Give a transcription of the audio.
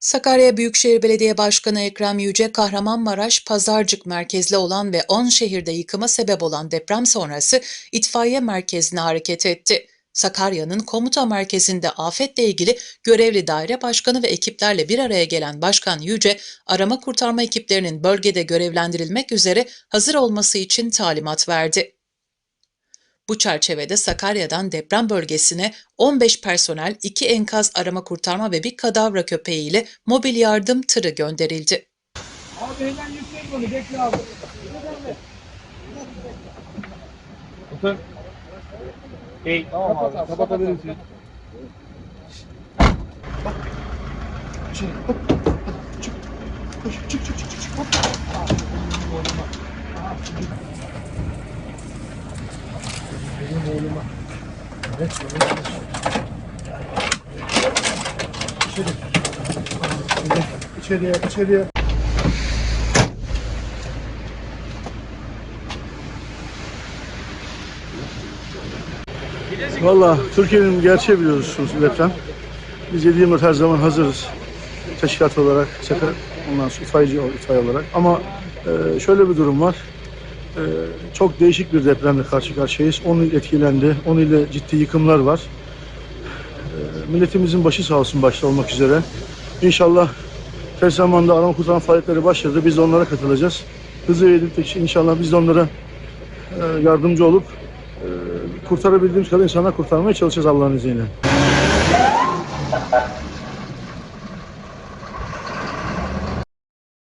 Sakarya Büyükşehir Belediye Başkanı Ekrem Yüce, Kahramanmaraş, Pazarcık merkezli olan ve 10 şehirde yıkıma sebep olan deprem sonrası itfaiye merkezine hareket etti. Sakarya'nın komuta merkezinde afetle ilgili görevli daire başkanı ve ekiplerle bir araya gelen Başkan Yüce, arama kurtarma ekiplerinin bölgede görevlendirilmek üzere hazır olması için talimat verdi. Bu çerçevede Sakarya'dan deprem bölgesine 15 personel, 2 enkaz arama kurtarma ve bir kadavra köpeğiyle mobil yardım tırı gönderildi. Abi hemen yükleyin bunu bekle abi. Otur. Hey, Tamam abi kapatabilirsin. Benim oğluma. Evet, evet. İçeri. İçeriye, içeriye. Valla Türkiye'nin gerçeği biliyorsunuz deprem. Biz 7 yıldır her zaman hazırız. Teşkilat olarak, sefer, ondan sonra itfaiye olarak. Ama e, şöyle bir durum var. E, çok değişik bir depremle karşı karşıyayız. 10 il etkilendi. 10 ile ciddi yıkımlar var. E, milletimizin başı sağ olsun başta olmak üzere. İnşallah tez zamanda arama kurtarma faaliyetleri başladı. Biz de onlara katılacağız. Hızlı ve inşallah biz de onlara e, yardımcı olup e, kurtarabildiğimiz kadar insanlar kurtarmaya çalışacağız Allah'ın izniyle.